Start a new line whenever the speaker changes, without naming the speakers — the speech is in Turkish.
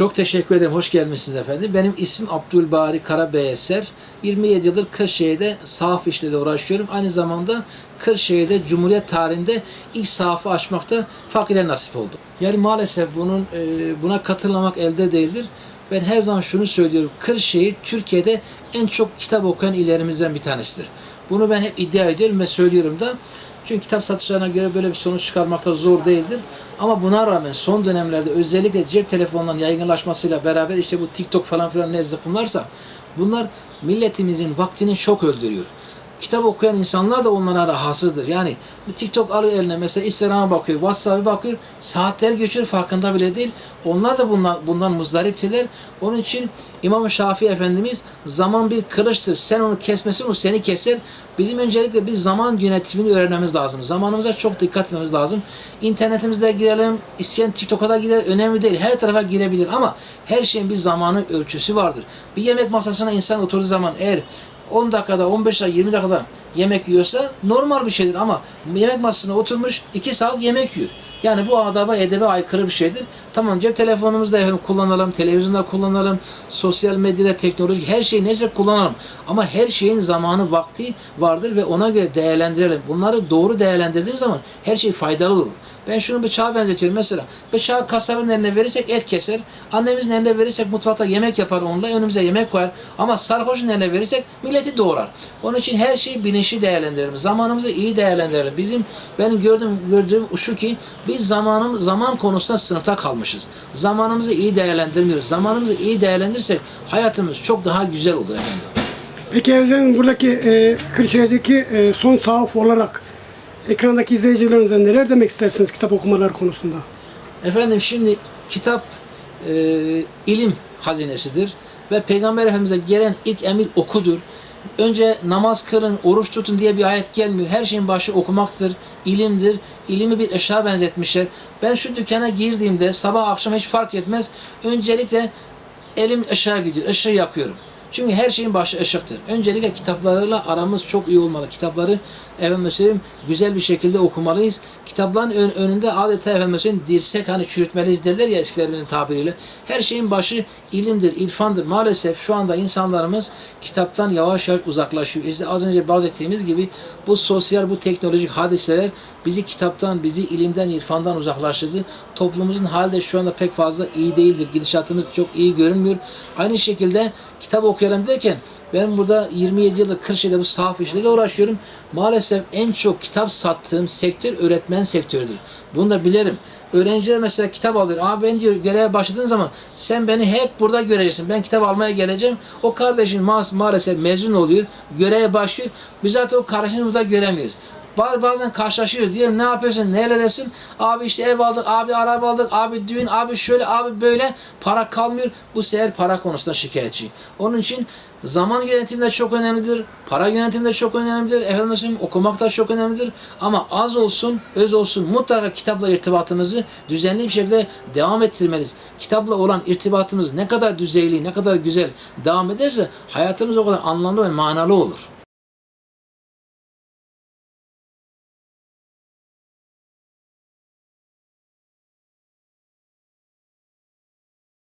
Çok teşekkür ederim. Hoş gelmişsiniz efendim. Benim ismim Abdülbari Karabeyeser. 27 yıldır Kırşehir'de sahaf işle de uğraşıyorum. Aynı zamanda Kırşehir'de Cumhuriyet tarihinde ilk sahafı açmakta fakire nasip oldu. Yani maalesef bunun e, buna katılmamak elde değildir. Ben her zaman şunu söylüyorum. Kırşehir Türkiye'de en çok kitap okuyan illerimizden bir tanesidir. Bunu ben hep iddia ediyorum ve söylüyorum da. Çünkü kitap satışlarına göre böyle bir sonuç çıkarmakta zor değildir. Ama buna rağmen son dönemlerde özellikle cep telefonlarının yaygınlaşmasıyla beraber işte bu TikTok falan filan ne zıkkımlarsa bunlar milletimizin vaktini çok öldürüyor. Kitap okuyan insanlar da onlara rahatsızdır. Yani bu TikTok alıyor eline mesela Instagram'a bakıyor, WhatsApp'a bakıyor. Saatler geçiyor farkında bile değil. Onlar da bundan, bundan muzdariptiler. Onun için İmam Şafii Efendimiz zaman bir kılıçtır. Sen onu kesmesin o seni keser. Bizim öncelikle biz zaman yönetimini öğrenmemiz lazım. Zamanımıza çok dikkat etmemiz lazım. İnternetimizde girelim, isteyen TikTok'a da gider. Önemli değil. Her tarafa girebilir ama her şeyin bir zamanı ölçüsü vardır. Bir yemek masasına insan oturduğu zaman eğer 10 dakikada, 15 dakika, 20 dakikada yemek yiyorsa normal bir şeydir ama yemek masasına oturmuş 2 saat yemek yiyor. Yani bu adaba, edebe aykırı bir şeydir. Tamam cep telefonumuzda efendim kullanalım, televizyonda kullanalım, sosyal medyada, teknoloji her şeyi neyse kullanalım. Ama her şeyin zamanı, vakti vardır ve ona göre değerlendirelim. Bunları doğru değerlendirdiğim zaman her şey faydalı olur. Ben şunu bıçağa benzetiyorum mesela. Bıçağı kasabın eline verirsek et keser. Annemizin eline verirsek mutfakta yemek yapar onunla. Önümüze yemek koyar. Ama sarhoşun eline verirsek milleti doğrar. Onun için her şeyi bilinçli değerlendirelim. Zamanımızı iyi değerlendirelim. Bizim benim gördüğüm gördüğüm şu ki biz zamanım zaman konusunda sınıfta kalmışız. Zamanımızı iyi değerlendirmiyoruz. Zamanımızı iyi değerlendirirsek hayatımız çok daha güzel olur efendim.
Peki evlerin buradaki e, Kırşehir'deki e, son sahaf olarak ekrandaki izleyicilerinize neler demek istersiniz kitap okumalar konusunda?
Efendim şimdi kitap e, ilim hazinesidir ve Peygamber Efendimiz'e gelen ilk emir okudur. Önce namaz kılın, oruç tutun diye bir ayet gelmiyor. Her şeyin başı okumaktır, ilimdir. İlimi bir ışığa benzetmişler. Ben şu dükkana girdiğimde sabah akşam hiç fark etmez. Öncelikle elim ışığa gidiyor, ışığı yakıyorum. Çünkü her şeyin başı ışıktır. Öncelikle kitaplarıyla aramız çok iyi olmalı. Kitapları efendim söyleyeyim güzel bir şekilde okumalıyız. Kitapların ön- önünde adeta efendim söyleyeyim dirsek hani çürütmeliyiz derler ya eskilerimizin tabiriyle. Her şeyin başı ilimdir, irfandır. Maalesef şu anda insanlarımız kitaptan yavaş yavaş uzaklaşıyor. İşte az önce bahsettiğimiz gibi bu sosyal, bu teknolojik hadiseler bizi kitaptan, bizi ilimden, irfandan uzaklaştırdı. Toplumumuzun hali de şu anda pek fazla iyi değildir. Gidişatımız çok iyi görünmüyor. Aynı şekilde kitap okuyalım derken ben burada 27 yıldır Kırşehir'de bu sahaf işleriyle uğraşıyorum. Maalesef en çok kitap sattığım sektör öğretmen sektörüdür. Bunu da bilirim. Öğrenciler mesela kitap alıyor. Abi ben diyor göreve başladığın zaman sen beni hep burada göreceksin. Ben kitap almaya geleceğim. O kardeşin ma- maalesef mezun oluyor. Göreve başlıyor. Biz zaten o kardeşini burada göremiyoruz. Ba- Bazen karşılaşıyoruz. Diyelim ne yapıyorsun, neredesin? Abi işte ev aldık, abi araba aldık, abi düğün, abi şöyle, abi böyle. Para kalmıyor. Bu sefer para konusunda şikayetçi. Onun için zaman yönetimi de çok önemlidir. Para yönetimi de çok önemlidir. Efendim söyleyeyim, okumak da çok önemlidir. Ama az olsun, öz olsun mutlaka kitapla irtibatımızı düzenli bir şekilde devam ettirmeliyiz. Kitapla olan irtibatımız ne kadar düzeyli, ne kadar güzel devam ederse hayatımız o kadar anlamlı ve manalı olur.